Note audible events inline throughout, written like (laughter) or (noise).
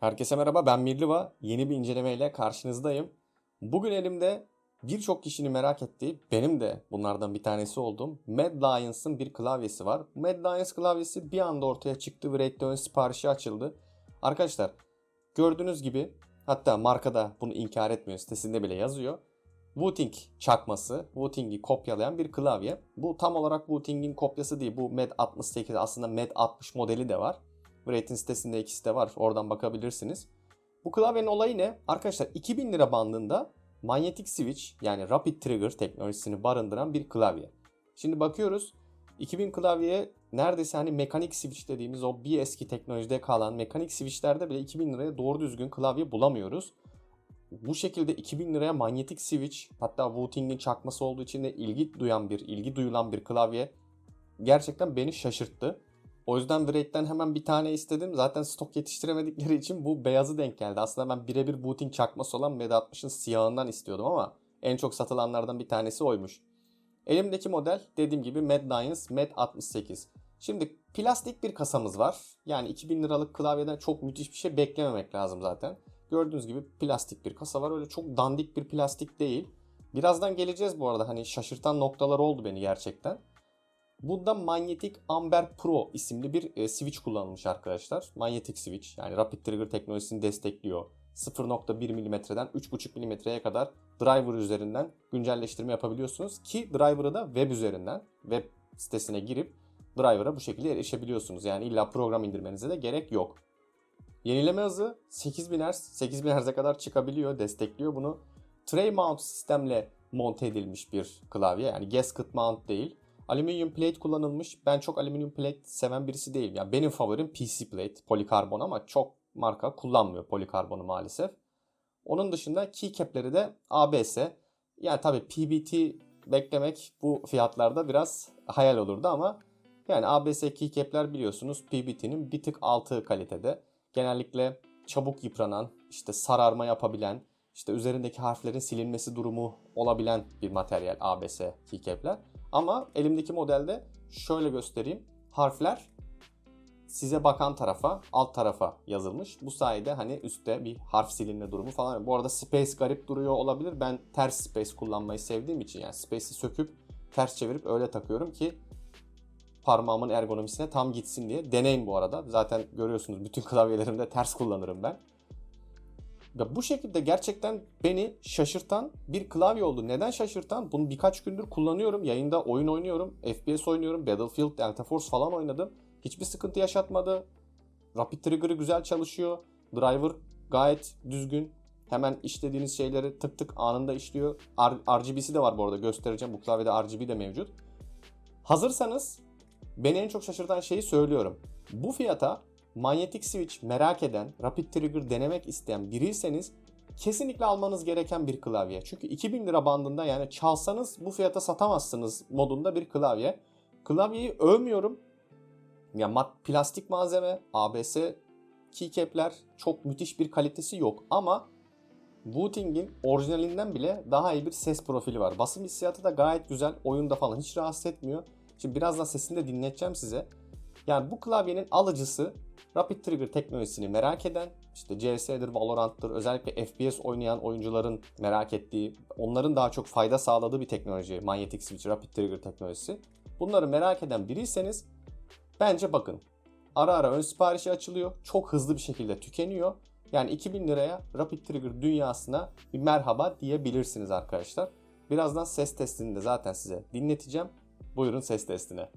Herkese merhaba ben Mirliva. Yeni bir incelemeyle karşınızdayım. Bugün elimde birçok kişinin merak ettiği, benim de bunlardan bir tanesi olduğum Mad Lions'ın bir klavyesi var. Mad Lions klavyesi bir anda ortaya çıktı ve Raid'de ön siparişi açıldı. Arkadaşlar gördüğünüz gibi hatta markada bunu inkar etmiyor sitesinde bile yazıyor. Wooting çakması, Wooting'i kopyalayan bir klavye. Bu tam olarak Wooting'in kopyası değil. Bu Med 68 aslında Med 60 modeli de var. Raid'in sitesinde ikisi de var. Oradan bakabilirsiniz. Bu klavyenin olayı ne? Arkadaşlar 2000 lira bandında manyetik switch yani rapid trigger teknolojisini barındıran bir klavye. Şimdi bakıyoruz 2000 klavyeye neredeyse hani mekanik switch dediğimiz o bir eski teknolojide kalan mekanik switchlerde bile 2000 liraya doğru düzgün klavye bulamıyoruz. Bu şekilde 2000 liraya manyetik switch hatta Wooting'in çakması olduğu için de ilgi duyan bir, ilgi duyulan bir klavye gerçekten beni şaşırttı. O yüzden Braid'den hemen bir tane istedim. Zaten stok yetiştiremedikleri için bu beyazı denk geldi. Aslında ben birebir Wooting çakması olan Med 60'ın siyahından istiyordum ama en çok satılanlardan bir tanesi oymuş. Elimdeki model dediğim gibi Mad Lions Med 68. Şimdi plastik bir kasamız var. Yani 2000 liralık klavyeden çok müthiş bir şey beklememek lazım zaten. Gördüğünüz gibi plastik bir kasa var. Öyle çok dandik bir plastik değil. Birazdan geleceğiz bu arada. Hani şaşırtan noktalar oldu beni gerçekten. Bunda Magnetic Amber Pro isimli bir e, switch kullanılmış arkadaşlar. Manyetik switch yani Rapid Trigger teknolojisini destekliyor. 0.1 mm'den 3.5 mm'ye kadar driver üzerinden güncelleştirme yapabiliyorsunuz. Ki driver'ı da web üzerinden web sitesine girip driver'a bu şekilde erişebiliyorsunuz. Yani illa program indirmenize de gerek yok. Yenileme hızı 8000 Hz, 8000 Hz'e kadar çıkabiliyor, destekliyor bunu. Tray mount sistemle monte edilmiş bir klavye. Yani gasket mount değil. Alüminyum plate kullanılmış. Ben çok alüminyum plate seven birisi değilim. Yani benim favorim PC plate, polikarbon ama çok marka kullanmıyor polikarbonu maalesef. Onun dışında keycap'leri de ABS. Yani tabii PBT beklemek bu fiyatlarda biraz hayal olurdu ama yani ABS keycap'ler biliyorsunuz PBT'nin bir tık altı kalitede. Genellikle çabuk yıpranan, işte sararma yapabilen, işte üzerindeki harflerin silinmesi durumu olabilen bir materyal ABS keycap'ler. Ama elimdeki modelde şöyle göstereyim. Harfler size bakan tarafa, alt tarafa yazılmış. Bu sayede hani üstte bir harf silinme durumu falan. Bu arada space garip duruyor olabilir. Ben ters space kullanmayı sevdiğim için yani space'i söküp ters çevirip öyle takıyorum ki parmağımın ergonomisine tam gitsin diye. Deneyin bu arada. Zaten görüyorsunuz bütün (laughs) klavyelerimde ters kullanırım ben. Ve bu şekilde gerçekten beni şaşırtan bir klavye oldu. Neden şaşırtan? Bunu birkaç gündür kullanıyorum. Yayında oyun oynuyorum. FPS oynuyorum. Battlefield, Delta Force falan oynadım. Hiçbir sıkıntı yaşatmadı. Rapid Trigger'ı güzel çalışıyor. Driver gayet düzgün. Hemen işlediğiniz şeyleri tık tık anında işliyor. R- RGB'si de var bu arada göstereceğim. Bu klavyede RGB de mevcut. Hazırsanız beni en çok şaşırtan şeyi söylüyorum. Bu fiyata manyetik switch merak eden, rapid trigger denemek isteyen biriyseniz kesinlikle almanız gereken bir klavye. Çünkü 2000 lira bandında yani çalsanız bu fiyata satamazsınız modunda bir klavye. Klavyeyi övmüyorum. Ya mat plastik malzeme, ABS keycap'ler çok müthiş bir kalitesi yok ama Wooting'in orijinalinden bile daha iyi bir ses profili var. Basım hissiyatı da gayet güzel. Oyunda falan hiç rahatsız etmiyor. Şimdi birazdan sesini de dinleteceğim size. Yani bu klavyenin alıcısı Rapid Trigger teknolojisini merak eden, işte CS'dir, Valorant'tır, özellikle FPS oynayan oyuncuların merak ettiği, onların daha çok fayda sağladığı bir teknoloji, Magnetic Switch Rapid Trigger teknolojisi. Bunları merak eden biriyseniz bence bakın. Ara ara ön siparişi açılıyor, çok hızlı bir şekilde tükeniyor. Yani 2000 liraya Rapid Trigger dünyasına bir merhaba diyebilirsiniz arkadaşlar. Birazdan ses testini de zaten size dinleteceğim. Buyurun ses testine.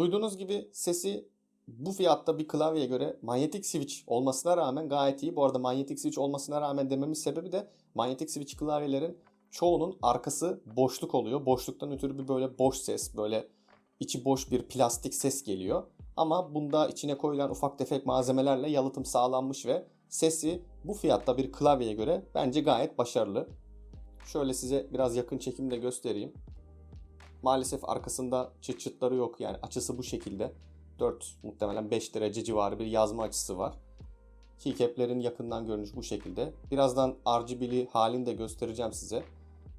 Duyduğunuz gibi sesi bu fiyatta bir klavyeye göre manyetik switch olmasına rağmen gayet iyi. Bu arada manyetik switch olmasına rağmen dememin sebebi de manyetik switch klavyelerin çoğunun arkası boşluk oluyor. Boşluktan ötürü bir böyle boş ses, böyle içi boş bir plastik ses geliyor. Ama bunda içine koyulan ufak tefek malzemelerle yalıtım sağlanmış ve sesi bu fiyatta bir klavyeye göre bence gayet başarılı. Şöyle size biraz yakın çekimde göstereyim. Maalesef arkasında çıt çıtları yok. Yani açısı bu şekilde. 4 muhtemelen 5 derece civarı bir yazma açısı var. Keycap'lerin yakından görünüşü bu şekilde. Birazdan RGB'li halini de göstereceğim size.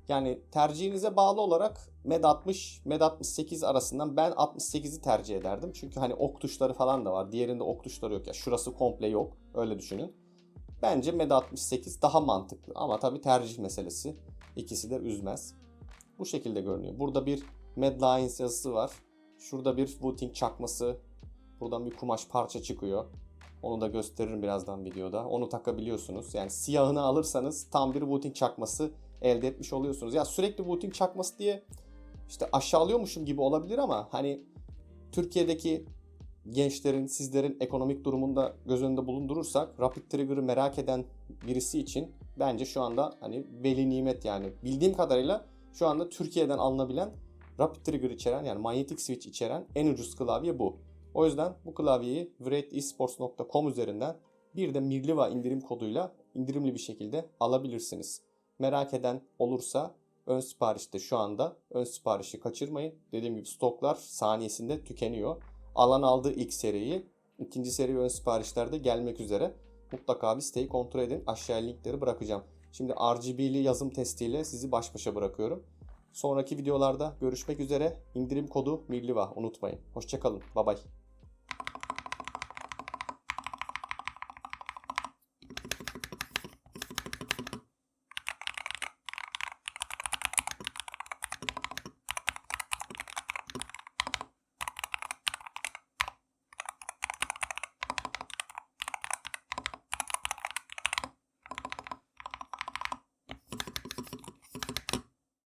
Yani tercihinize bağlı olarak Med 60, Med 68 arasından ben 68'i tercih ederdim. Çünkü hani ok tuşları falan da var. Diğerinde ok tuşları yok ya. Şurası komple yok. Öyle düşünün. Bence Med 68 daha mantıklı. Ama tabii tercih meselesi. İkisi de üzmez. Bu şekilde görünüyor. Burada bir Mad Lions yazısı var. Şurada bir Wooting çakması. Buradan bir kumaş parça çıkıyor. Onu da gösteririm birazdan videoda. Onu takabiliyorsunuz. Yani siyahını alırsanız tam bir Wooting çakması elde etmiş oluyorsunuz. Ya sürekli Wooting çakması diye işte aşağılıyormuşum gibi olabilir ama hani Türkiye'deki gençlerin, sizlerin ekonomik durumunda göz önünde bulundurursak Rapid Trigger'ı merak eden birisi için bence şu anda hani veli nimet yani. Bildiğim kadarıyla şu anda Türkiye'den alınabilen Rapid Trigger içeren yani manyetik switch içeren en ucuz klavye bu. O yüzden bu klavyeyi wraitesports.com üzerinden bir de Mirliva indirim koduyla indirimli bir şekilde alabilirsiniz. Merak eden olursa ön siparişte şu anda ön siparişi kaçırmayın. Dediğim gibi stoklar saniyesinde tükeniyor. Alan aldığı ilk seriyi ikinci seri ön siparişlerde gelmek üzere. Mutlaka bir siteyi kontrol edin. Aşağıya linkleri bırakacağım. Şimdi RGB'li yazım testiyle sizi baş başa bırakıyorum. Sonraki videolarda görüşmek üzere. İndirim kodu Mirliva unutmayın. Hoşçakalın. Bay bay.